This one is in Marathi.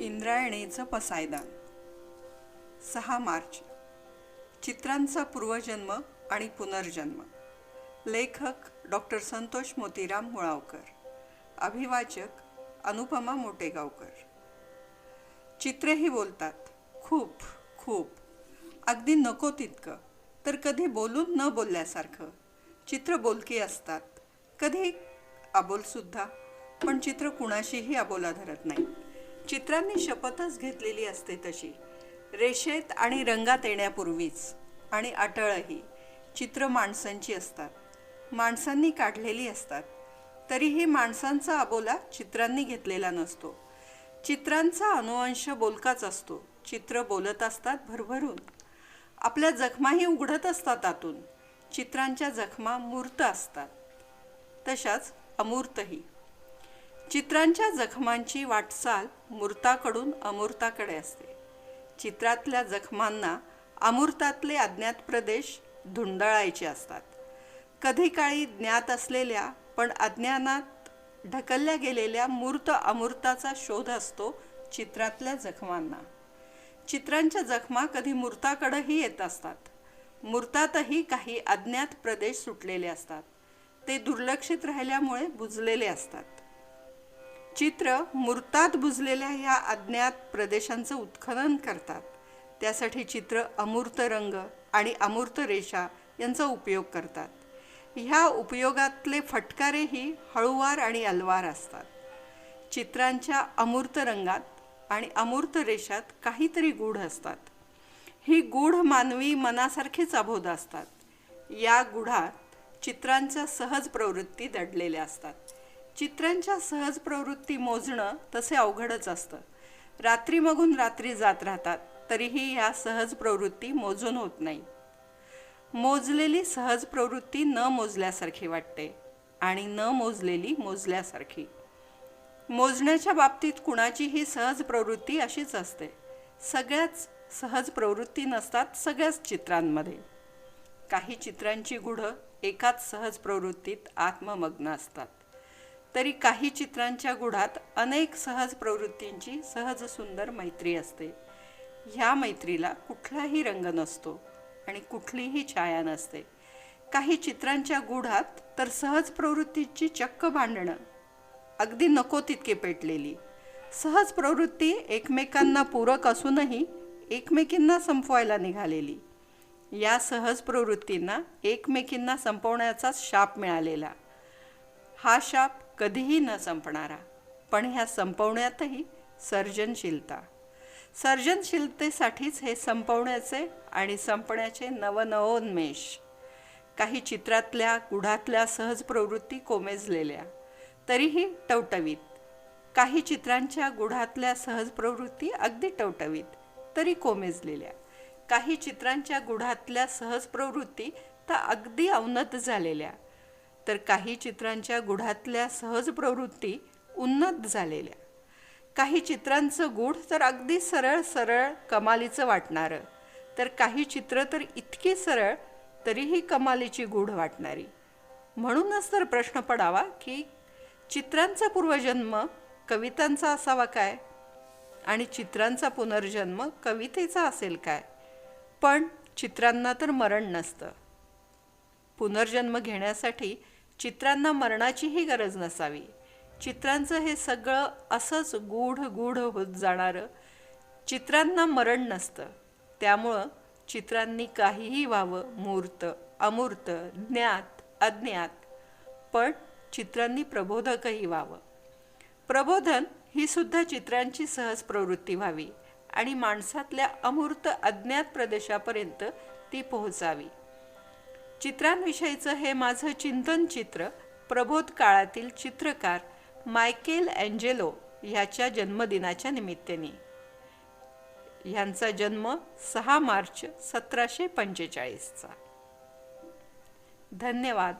इंद्रायणीचं पसायदान सहा मार्च. चित्रांचा पूर्वजन्म आणि पुनर्जन्म. लेखक डॉक्टर संतोष मोतीराम मुळावकर. अभिवाचक अनुपमा मोटेगावकर. चित्रेही बोलतात. खूप खूप. अगदी नको तितकं. तर कधी बोलून न बोलल्यासारखं. चित्र बोलकी असतात. कधी अबोलसुद्धा. पण चित्र कुणाशीही अबोला धरत नाही. चित्रांनी शपथच घेतलेली असते तशी. रेषेत आणि रंगात येण्यापूर्वीच आणि अटळही चित्र माणसांची असतात. माणसांनी काढलेली असतात. तरीही माणसांचा अबोला चित्रांनी घेतलेला नसतो. चित्रांचा अनुवंश बोलकाच असतो. चित्र बोलत असतात भरभरून. आपल्या जखमाही उघडत असतात आतून. चित्रांच्या जखमा मूर्त असतात. तशाच अमूर्तही. चित्रांच्या जखमांची वाटचाल मूर्ताकडून अमूर्ताकडे असते. चित्रातल्या जखमांना अमूर्तातले अज्ञात प्रदेश धुंडाळायचे असतात. कधी काळी ज्ञात असलेल्या पण अज्ञानात ढकलल्या गेलेल्या मूर्त अमूर्ताचा शोध असतो चित्रातल्या जखमांना. चित्रांच्या जखमा कधी मूर्ताकडेही येत असतात. मूर्तातही काही अज्ञात प्रदेश सुटलेले असतात. ते दुर्लक्षित राहिल्यामुळे बुजलेले असतात. चित्र मूर्तात बुजलेल्या ह्या अज्ञात प्रदेशांचं उत्खनन करतात. त्यासाठी चित्र अमूर्त रंग आणि अमूर्त रेषा यांचा उपयोग करतात. ह्या उपयोगातले फटकारेही हळूवार आणि अलवार असतात. चित्रांच्या अमूर्त रंगात आणि अमूर्त रेषात काहीतरी गूढ असतात. ही गूढ मानवी मनासारखीच अबोध असतात. या गुढात चित्रांच्या सहज प्रवृत्ती दडलेल्या असतात. चित्रांच्या सहज प्रवृत्ती मोजणं तसे अवघडच असतं. रात्री मगून रात्री जात राहतात तरीही ह्या सहज प्रवृत्ती मोजून होत नाही. मोजलेली सहज प्रवृत्ती न मोजल्यासारखी वाटते आणि न मोजलेली मोजल्यासारखी. मोजण्याच्या बाबतीत कुणाचीही सहज प्रवृत्ती अशीच असते. सगळ्याच सहज प्रवृत्ती नसतात सगळ्याच चित्रांमध्ये. काही चित्रांची गुढं एकाच सहज प्रवृत्तीत आत्ममग्न असतात. तरी काही चित्रांच्या गुढात अनेक सहज प्रवृत्तींची सहज सुंदर मैत्री असते. ह्या मैत्रीला कुठलाही रंग नसतो आणि कुठलीही छाया नसते. काही चित्रांच्या गुढात तर सहज प्रवृत्तीची चक्क भांडणं अगदी नको तितके पेटलेली. सहज प्रवृत्ती एकमेकांना पूरक असूनही एकमेकींना संपवायला निघालेली. या सहज प्रवृत्तींना एकमेकींना संपवण्याचाच शाप मिळालेला. हा शाप कधीही न संपणारा पण ह्या संपवण्यातही सर्जनशीलता. सर्जनशीलतेसाठीच हे संपवण्याचे आणि संपण्याचे नवनवोन्मेष. काही चित्रातल्या गुढातल्या सहज प्रवृत्ती कोमेजलेल्या तरीही टवटवीत. काही चित्रांच्या गुढातल्या सहज प्रवृत्ती अगदी टवटवीत तरी कोमेजलेल्या. काही चित्रांच्या गुढातल्या सहज प्रवृत्ती तर अगदी अवनत झालेल्या. तर काही चित्रांच्या गुढातल्या सहज प्रवृत्ती उन्नत झालेल्या. काही चित्रांचं गूढ तर अगदी सरळ सरळ कमालीचं वाटणारं. तर काही चित्र तर इतकी सरळ तरीही कमालीची गूढ वाटणारी. म्हणूनच तर प्रश्न पडावा की चित्रांचा पूर्वजन्म कवितांचा असावा काय? आणि चित्रांचा पुनर्जन्म कवितेचा असेल काय? पण चित्रांना तर मरण नसतं. पुनर्जन्म घेण्यासाठी चित्रांना मरणाचीही गरज नसावी. चित्रांचं हे सगळं असंच गूढ गूढ होत जाणारं. चित्रांना मरण नसतं. त्यामुळं चित्रांनी काहीही व्हावं मूर्त अमूर्त ज्ञात अज्ञात. पण चित्रांनी प्रबोधकही व्हावं. प्रबोधन ही सुद्धा चित्रांची सहज प्रवृत्ती व्हावी आणि माणसातल्या अमूर्त अज्ञात प्रदेशापर्यंत ती पोहोचावी. चित्रांविषयीचं हे माझं चिंतन चित्र प्रबोध काळातील चित्रकार मायकेल अँजेलो ह्याच्या जन्मदिनाच्या निमित्ताने. ह्यांचा जन्म सहा मार्च सतराशे पंचेचाळीसचा. धन्यवाद.